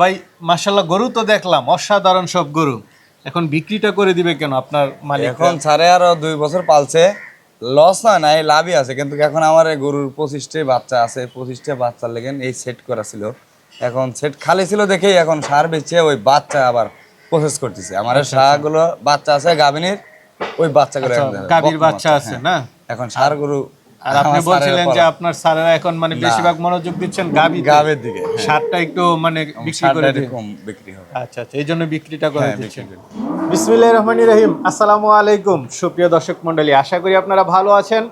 ভাই মাশাল্লাহ গরু তো দেখলাম অসাধারণ সব গরু। এখন বিক্রিটা করে দিবে কেন আপনার মালিক এখন সাড়ে আরও দুই বছর পালছে লস না এই লাভই আছে কিন্তু এখন আমার এই গরুর পঁচিশটি বাচ্চা আছে পঁচিশটা বাচ্চা লেগেন এই সেট করা ছিল। এখন সেট খালি ছিল দেখেই এখন সার বেচে ওই বাচ্চা আবার প্রসেস করতেছে। আমার আচ্ছা, সারগুলো বাচ্চা আছে গাভিনীর ওই বাচ্চাগুলো গাভীর বাচ্চা আছে। না? এখন সার গরু আর আপনি বলছিলেন যে আপনার স্যারেরা এখন মানে বেশিরভাগ মনোযোগ দিচ্ছেন গাভী গাভীর দিকে, হ্যাঁ। সারটা একটু মানে বিক্রি করে কম বিক্রি হবে। আচ্ছা আচ্ছা এই জন্য বিক্রিটা করে হ্যাঁ, দিচ্ছেন। বিসমিল্লাহির রহমানির রহিম। আসসালামু আলাইকুম সুপ্রিয় দর্শক মণ্ডলী। আশা করি আপনারা ভালো আছেন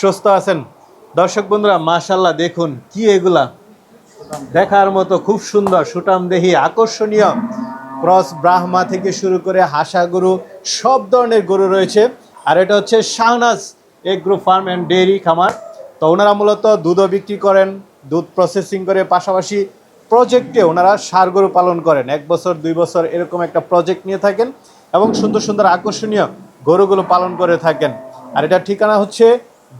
সুস্থ আছেন। দর্শক বন্ধুরা মাশাল্লাহ দেখুন কি এগুলা। দেখার মতো খুব সুন্দর সুটাম দেহি আকর্ষণীয় ক্রস ব্রাহ্মা থেকে শুরু করে হাসা গরু সব ধরনের গরু রয়েছে। আর এটা হচ্ছে Shahnaz agro farm and dairy খামার। তো ওনারা মূলত দুধও বিক্রি করেন দুধ প্রসেসিং করে পাশাপাশি প্রজেক্টে ওনারা সার গরু পালন করেন। এক বছর দুই বছর এরকম একটা প্রজেক্ট নিয়ে থাকেন এবং সুন্দর সুন্দর আকর্ষণীয় গরুগুলো পালন করে থাকেন। আর এটা ঠিকানা হচ্ছে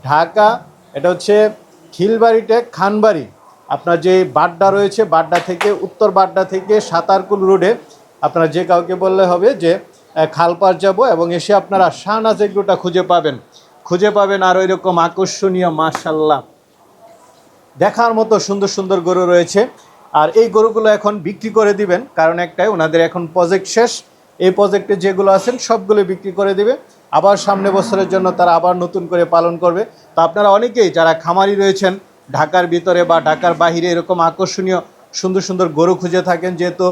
ঢাকা এটা হচ্ছে খিলবাড়িটে খানবাড়ি। আপনার যে বাড্ডা রয়েছে বাড্ডা থেকে উত্তর বাড্ডা থেকে সাতারকুল রোডে আপনারা যে কাউকে বললে হবে যে আহ, খালপাড় যাব এবং এসে আপনারা শাহনাজ এগুলোটা খুঁজে পাবেন। খুঁজে পাবেন আর ওই রকম আকর্ষণীয় মার্শাল্লাহ দেখার মতো সুন্দর সুন্দর গরু রয়েছে। আর এই গরুগুলো এখন বিক্রি করে দিবেন। কারণ একটাই, ওনাদের এখন প্রজেক্ট শেষ। এই প্রজেক্টে যেগুলো আছেন, সবগুলো বিক্রি করে দিবে। আবার সামনে বছরের জন্য তারা আবার নতুন করে পালন করবে। তো আপনারা অনেকেই যারা খামারি রয়েছেন, ঢাকার ভিতরে বা ঢাকার বাহিরে এরকম আকর্ষণীয় সুন্দর সুন্দর গরু খুঁজে থাকেন, যেহেতু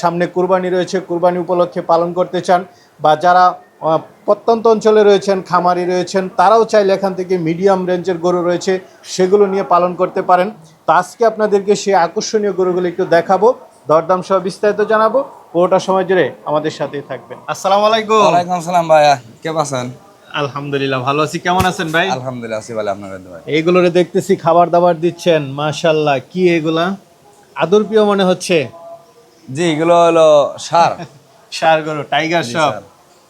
সামনে কুরবানি রয়েছে, কুরবানি উপলক্ষে পালন করতে চান। বা যারা প্রত্যন্ত অঞ্চলে রয়েছেন খামারি রয়েছেন তারাও চাইলে এখান থেকে মিডিয়াম রেঞ্জের গরু রয়েছে সেগুলো নিয়ে পালন করতে পারেন। তো আজকে আপনাদেরকে সেই আকর্ষণীয় গরুগুলো একটু দেখাবো দরদাম সহ বিস্তারিত জানাব পুরোটা সময় জুড়ে আমাদের সাথেই থাকবেন। আসসালামু আলাইকুম। ওয়ালাইকুম আসসালাম ভাইয়া কে আছেন আলহামদুলিল্লাহ ভালো আছি কেমন আছেন ভাই? আলহামদুলিল্লাহ আছি ভালো আপনার ভাই এইগুলোরে দেখতেছি খাবার দাবার দিচ্ছেন মাশাল্লাহ কি এগুলা? আদর প্রিয় মনে হচ্ছে? জি এগুলো হলো সার। সার গরু টাইগার সব।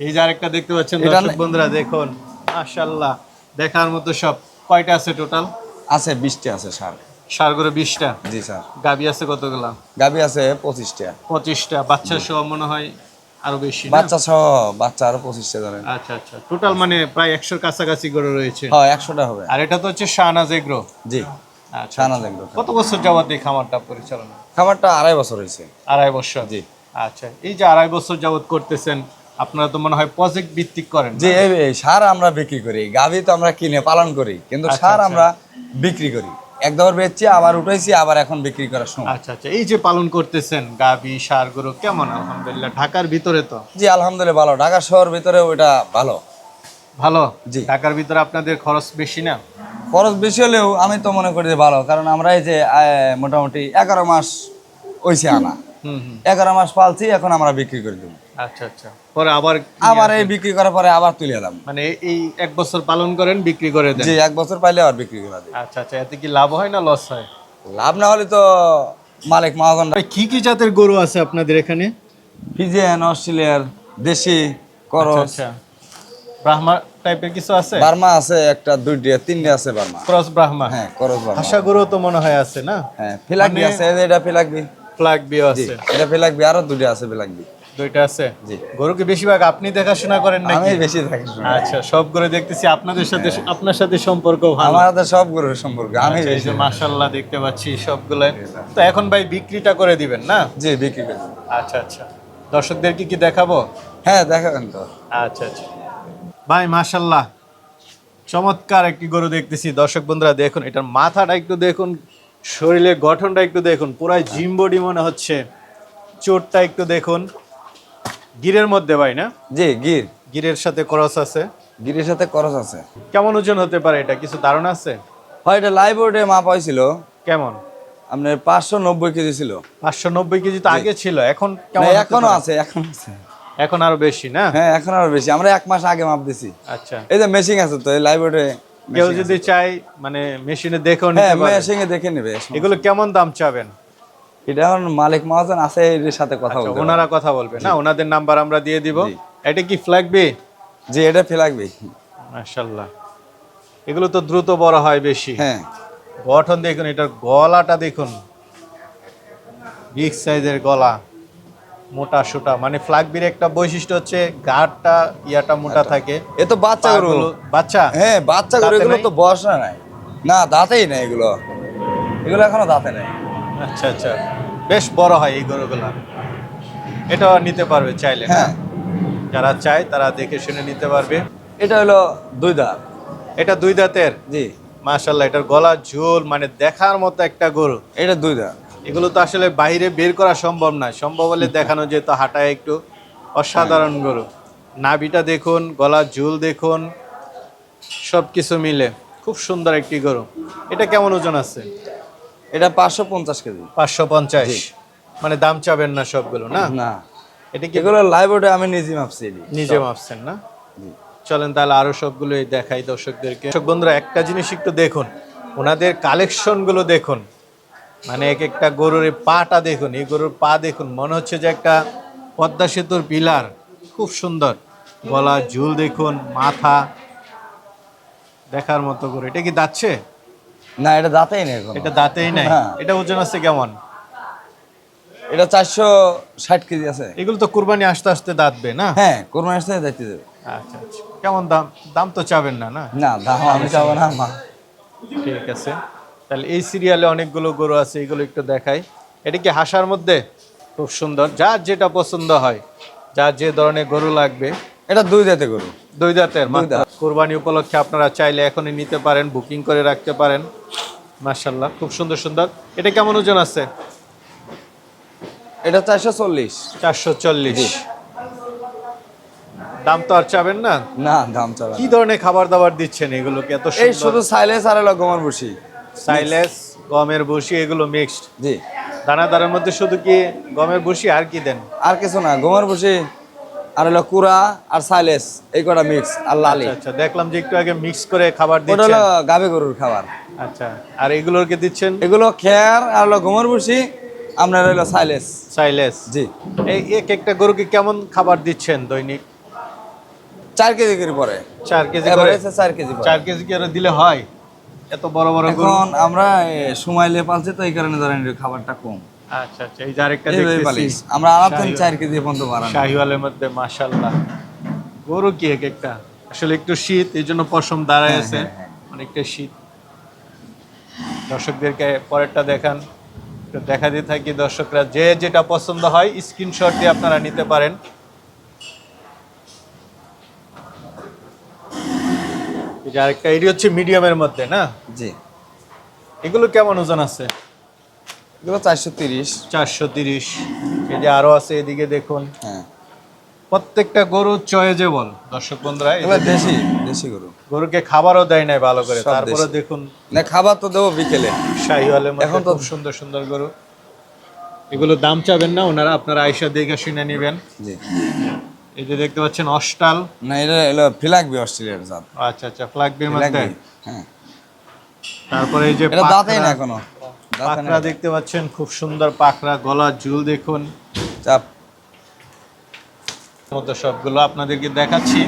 এই যে আরেকটা দেখতে পাচ্ছেন দর্শক বন্ধুরা দেখুন মাশাল্লাহ দেখার মতো সব কয়টা আছে টোটাল আছে বিশটি আছে সার সার গরু বিশটা? জি স্যার। গাবি আছে কতগুলা? গাবি আছে পঁচিশটা। পঁচিশটা বাচ্চা সহ মনে হয় আরও বেশি না? বাচ্চা সহ বাচ্চা আরও পঁচিশটা ধরেন। আচ্ছা আচ্ছা। টোটাল মানে প্রায় একশোর কাছাকাছি গরু রয়েছে। হ্যাঁ একশোটা হবে। আর এটা তো হচ্ছে শাহনাজ এগ্রো? জি আচ্ছা ছানা দেখল কত বছর যাবত এই খামারটা পরিচালনা? খাবারটা আড়াই বছর হয়েছে। আড়াই বছর? জি। আচ্ছা এই যে আড়াই বছর যাবত করতেছেন আপনারা তো মনে হয় প্রজেক্ট ভিত্তিক করেন যে সার আমরা বিক্রি করি গাভি তো আমরা কিনে পালন করি কিন্তু আচ্ছা, সার আচ্ছা। আমরা বিক্রি করি। একদম বেচছি আবার উঠাইছি আবার এখন বিক্রি করার সময়। আচ্ছা আচ্ছা এই যে পালন করতেছেন গাবি সার গরু কেমন আলহামদুলিল্লাহ? ঢাকার ভিতরে তো? জি আলহামদুলিল্লাহ ভালো। ঢাকা শহর ভিতরে ওইটা ভালো। ভালো? জি। ঢাকার ভিতরে আপনাদের খরচ বেশি না? খরচ বেশি হলেও আমি তো মনে করি যে ভালো কারণ আমরা এই যে মোটামুটি এগারো মাস হয়েছে আনা। এগারো মাস পালছি এখন আমরা বিক্রি করে দেবো। আচ্ছা আচ্ছা। পরে আবার আবার এই বিক্রি করার পরে আবার তুলে এলাম মানে এই এক বছর পালন করেন বিক্রি করে দেন। যে এক বছর পাইলে আবার বিক্রি করে দিই আচ্ছা আচ্ছা। এতে কি লাভ হয় না লস হয়? লাভ না হলে তো মালিক মহাজন কি কি জাতের গরু আছে আপনাদের এখানে? ফিজিয়ান অস্ট্রেলিয়ার দেশি করস। আচ্ছা ব্রাহ্মা টাইপের কিছু আছে? বার্মা আছে একটা দুইটি তিনটে আছে বার্মা। ক্রস ব্রাহ্মা। হ্যাঁ করস বার্মা হাসা গরু তো মনে হয় আছে না? হ্যাঁ ফিলাকবি মানে- আছে এটা ফিলাকবি। ফ্লাগ বিও আছে। এটা ফিলাকবি আরও দুইটা আছে ফিলাকবি। দুইটা আছে? জি। গরুকে বেশিরভাগ আপনি দেখাশোনা করেন আমি বেশি থাকি আচ্ছা সব গরু দেখতেছি আপনাদের সাথে আপনার সাথে সম্পর্ক ভালো। হাতে সব গরুর সম্পর্ক আমি আচ্ছা, বেশি যে মাশাল্লাহ দেখতে পাচ্ছি সবগুলো তো এখন ভাই বিক্রিটা করে দিবেন না? জি বিক্রি করি আচ্ছা আচ্ছা। দর্শকদেরকে কি দেখাবো? হ্যাঁ দেখাবেন তো। আচ্ছা আচ্ছা। ভাই মাশাল্লাহ চমৎকার একটি গরু দেখতেছি। দর্শক বন্ধুরা দেখুন এটার মাথাটা একটু দেখুন শরীরের গঠনটা একটু দেখুন। পুরাই জিম বডি মনে হচ্ছে। চোটটা একটু দেখুন। গিরের মধ্যে ভাই না? জি গির। গিরের সাথে ক্রস আছে? গিরের সাথে করস আছে। কেমন ওজন হতে পারে এটা? কিছু ধারণা আছে? হয় এটা লাইভ বোর্ডে মাপ হয়েছিল। কেমন? আপনার পাঁচশো নব্বই কেজি ছিল। পাঁচশো নব্বই কেজি তো আগে ছিল এখন কেমন এখনও আছে এখন আছে। এখন আরও বেশি না? হ্যাঁ এখন আরও বেশি। আমরা এক মাস আগে মাপ দিছি। আচ্ছা। এই যে মেশিং আছে তো এই লাইভ বোর্ডে কেউ যদি চাই মানে মেশিনে দেখেও হ্যাঁ নিতে পারে। মেশিং এ দেখে নেবে এগুলো কেমন দাম চাবেন? এটা এখন মালিক মহাজন আছে এর সাথে কথা আচ্ছা, বলতে ওনারা কথা বলবে। না ওনাদের নাম্বার আমরা দিয়ে দিব। এটা কি ফ্ল্যাগ বি জি এটা ফেলাকবি মাশাল্লাহ এগুলো তো দ্রুত বড় হয় বেশি। হ্যাঁ। গঠন দেখুন এটার গলাটা দেখুন। বিগ সাইজের গলা মোটা সোটা। মানে ফ্লাগবির একটা বৈশিষ্ট্য হচ্ছে গাঢ়টা ইয়াটা মোটা থাকে। এ তো বাচ্চা গরু। বাচ্চা? হ্যাঁ বাচ্চা গরু এগুলো? তো বয়স না নাই। না দাঁতেই নাই এগুলো। এগুলো এখনও দাঁতে নাই। আচ্ছা আচ্ছা। বেশ বড় হয় এই গরুগুলা। এটাও নিতে পারবে চাইলে হ্যাঁ। যারা চায় তারা দেখে শুনে নিতে পারবে। এটা হলো দুই দাঁত। এটা দুই দাঁতের? জি। মাশাল্লাহ এটার গলা ঝোল মানে দেখার মতো একটা গরু। এটা দুই দাঁত। এগুলো তো আসলে বাইরে বের করা সম্ভব না। সম্ভব হলে দেখানো যেত হাঁটায় একটু অসাধারণ গরু। নাভিটা দেখুন গলা ঝুল দেখুন সব কিছু মিলে। খুব সুন্দর একটি গরু। এটা কেমন ওজন আছে? এটা পাঁচশো পঞ্চাশ কেজি। পাঁচশো পঞ্চাশ? মানে দাম চাবেন না সবগুলো না? না। এটা কি এগুলো লাইভ ওটা আমি নিজে মাপছি নিজে মাপছেন না? চলেন তাহলে আরও সবগুলো দেখাই দর্শকদেরকে। দর্শক বন্ধুরা একটা জিনিস একটু দেখুন। ওনাদের কালেকশনগুলো দেখুন। মানে এক একটা গরুর পাটা দেখুন এই গরুর পা দেখুন। মনে হচ্ছে যে একটা পদ্মা সেতুর পিলার। খুব সুন্দর। গলা ঝুল দেখুন মাথা দেখার মতো করে। এটা কি দাচ্ছে না এটা দাঁতেই নেই এটা দাঁতেই নাই? না। এটা ওজন আছে কেমন? এটা চারশো ষাট কেজি আছে। এগুলো তো কুরবানি আস্তে আস্তে দাঁতবে না? হ্যাঁ কোরবানির সাথে যাইতে দেবে। আচ্ছা আচ্ছা। কেমন দাম? দাম তো চাবেন না না? না দাম আমি যাব না মা। ঠিক আছে। তাহলে এই সিরিয়ালে অনেকগুলো গরু আছে এগুলো একটু দেখাই। এটা কি হাসার মধ্যে? খুব সুন্দর। যার যেটা পছন্দ হয় যার যে ধরনের গরু লাগবে এটা দুই দাঁতে গরু। দুই দাঁতের কোরবানি উপলক্ষে আপনারা চাইলে এখনই নিতে পারেন বুকিং করে রাখতে পারেন। মার্শাল্লাহ খুব সুন্দর সুন্দর। এটা কেমন ওজন আছে? এটা চারশো চল্লিশ। চারশো চল্লিশ। দাম তো আর চাবেন না? না দাম চাবে কি ধরনের খাবার দাবার দিচ্ছেন এগুলোকে এত এই শুধু সাইলেন্স আর হলো গোমর বসি সাইলেস গমের ভুসি এগুলো মিক্সড জি। দানাদারের মধ্যে শুধু কি গমের ভুসি আর কি দেন? আর কিছু না গোমর বসি আর হলো কুড়া আর সাইলেস এই কটা মিক্স আর লালি। আচ্ছা আচ্ছা দেখলাম যে একটু আগে মিক্স করে খাবার ওটা হলো গাবে গরুর খাবার। আচ্ছা আর এগুলোকে দিচ্ছেন? এগুলো খেয়ার আর হলো গোমর বসি আপনার হলো সাইলেস। সাইলেস। জি। এই এক একটা গরুকে কেমন খাবার দিচ্ছেন দৈনিক? চার কেজি করে পরে চার কেজি করে? চার কেজি চার কেজি করে দিলে হয়? এত বড় বড় এখন আমরা সময় লে পালছি তো এই কারণে ধরেন খাবারটা কম। আচ্ছা আচ্ছা এই যে আরেকটা দেখতেছি। আমরা আনাতেন শাহিওয়াল। কেজি পর্যন্ত বাড়ান। শাহিওয়ালের মধ্যে মাশাল্লাহ গরু কি এক একটা? আসলে একটু শীত এই জন্য পশম দাঁড়ায় হ্যাঁ, আছে হ্যাঁ, হ্যাঁ। অনেকটা শীত। দর্শকদেরকে পরেরটা দেখান একটু দেখা দিয়ে থাকি। দর্শকরা যে যেটা পছন্দ হয় স্ক্রিনশট দিয়ে আপনারা নিতে পারেন। আরেকটা এটি হচ্ছে মিডিয়ামের মধ্যে না? জি। এগুলো কেমন ওজন আছে? এগুলো চারশো তিরিশ। চারশো তিরিশ। এই যে আরও আছে এদিকে দেখুন। হ্যাঁ। প্রত্যেকটা গরু চয়েজেবল। দর্শক বন্ধুরা এগুলো দেশি দেশি গরু। গরুকে খাবারও দেয় নাই ভালো করে। তারপরে দেখুন। না খাবার তো দেবো বিকেলে। শাহিওয়ালের মধ্যে এখন তো- সুন্দর সুন্দর গরু। এগুলো দাম চাবেন না ওনারা আপনারা আইসা দেখে শুনে নেবেন। জি। এই যে দেখতে পাচ্ছেন অস্টাল না এটা এলো অস্ট্রেলিয়ার জাত। আচ্ছা আচ্ছা ফ্লাগবির মধ্যে হ্যাঁ। তারপরে এই যে এটা দাঁতেই না এখনও। পাখরা দেখতে পাচ্ছেন খুব সুন্দর পাখরা গলা ঝুল দেখুন। চাপ। মতো সবগুলো আপনাদেরকে দেখাচ্ছি।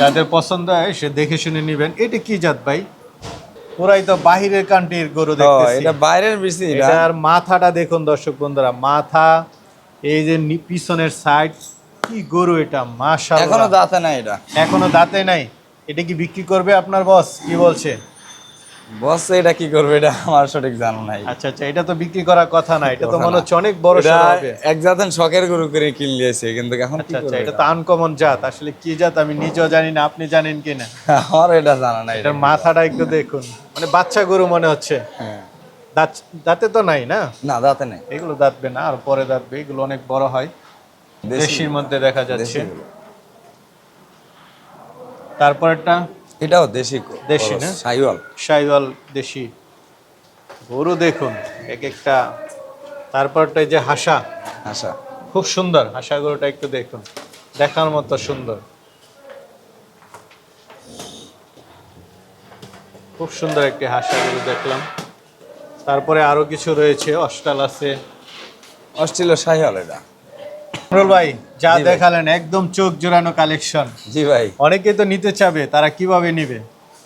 যাদের পছন্দ হয় সে দেখে শুনে নেবেন। এটা কি জাত ভাই? পুরাই তো বাহিরের কান্ট্রির গরু দেখতেছি। এটা বাইরের বেশি এটার মাথাটা দেখুন দর্শক বন্ধুরা মাথা এই যে পিছনের সাইড কি গরু এটা মাশাআল্লাহ। এখনও দাঁতে নাই এটা। এখনও দাঁতে নাই। এটা কি বিক্রি করবে আপনার বস কি বলছে? বস এটা কি করবে? এটা আমার সঠিক জানা নাই। আচ্ছা আচ্ছা এটা তো বিক্রি করার কথা না এটা তো মনে হচ্ছে অনেক বড় হবে। এক জাতের শখের গরু করে কিনলিয়েছে কিন্তু এখন কি আচ্ছা আচ্ছা করবে এটা? তো আনকমন জাত আসলে কি জাত আমি নিজেও জানি না আপনি জানেন কিনা আমার এটা জানা নাই। এটার মাথাটা একটু দেখুন। মানে বাচ্চা গরু মনে হচ্ছে। হ্যাঁ। দাঁত দাঁতে তো নাই না? না দাঁতে নেই। এগুলো দাঁতবে না আর পরে দাঁতবে এগুলো অনেক বড় হয়। দেশি। দেশির মধ্যে দেখা যাচ্ছে। তারপরেরটা? এটাও দেশি দেশি না? সাইওয়াল। শাইওয়াল দেশি। গরু দেখুন এক একটা। তারপরটা যে হাসা। আশা খুব সুন্দর হাসা গরুটা একটু দেখুন। দেখার মতো সুন্দর। খুব সুন্দর একটি হাসা গরু দেখলাম। তারপরে আরও কিছু রয়েছে অস্টাল আছে। অস্ট্রেলিয়া সাইওয়াল এটা। ভাই যা দেখালেন একদম চোখ জোড়ানো কালেকশন। জি ভাই। অনেকে তো নিতে চাবে তারা কীভাবে নিবে?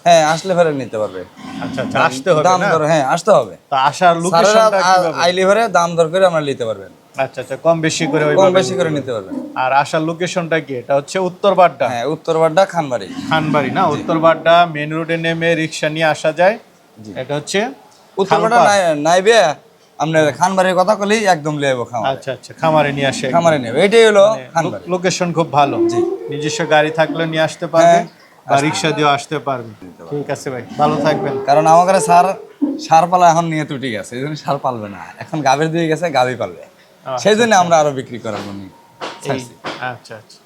হ্যাঁ আসলে ফেরে নিতে পারবে। আচ্ছা আচ্ছা আসতে হবে দাম দর হ্যাঁ আসতে হবে। তা আসার লোকেশনটা কীভাবে? আইলি ফেরে দাম দর করে আমরা নিতে পারবেন। আচ্ছা আচ্ছা কম বেশি করে কম বেশি করে নিতে পারবেন। আর আসার লোকেশনটা কি? এটা হচ্ছে উত্তর বাড্ডা। হ্যাঁ উত্তরবাড্ডা খানবাড়ি। খানবাড়ি না? উত্তর বাড্ডা মেন রোডে নেমে রিক্সা নিয়ে আসা যায়। এটা হচ্ছে উত্তরবাড্ডা নাই নাইবে? আপনার খানবাড়ির কথা কলেই একদম লেব খামার। আচ্ছা আচ্ছা খামারে নিয়ে আসে। খামারে নেবে এটাই হলো খানবাড়ি। লোকেশন খুব ভালো। নিজস্ব গাড়ি থাকলে নিয়ে আসতে পারবে হ্যাঁ, বা রিক্সা দিয়ে আসতে পারবে। ঠিক আছে ভাই ভালো থাকবেন। কারণ আমাকে সার সার পালা এখন নিয়ে ত্রুটি গেছে এই জন্য সার পালবে না। এখন গাভীর দিয়ে গেছে গাভী পালবে। সেই জন্য আমরা আরও বিক্রি করার জন্য আচ্ছা আচ্ছা।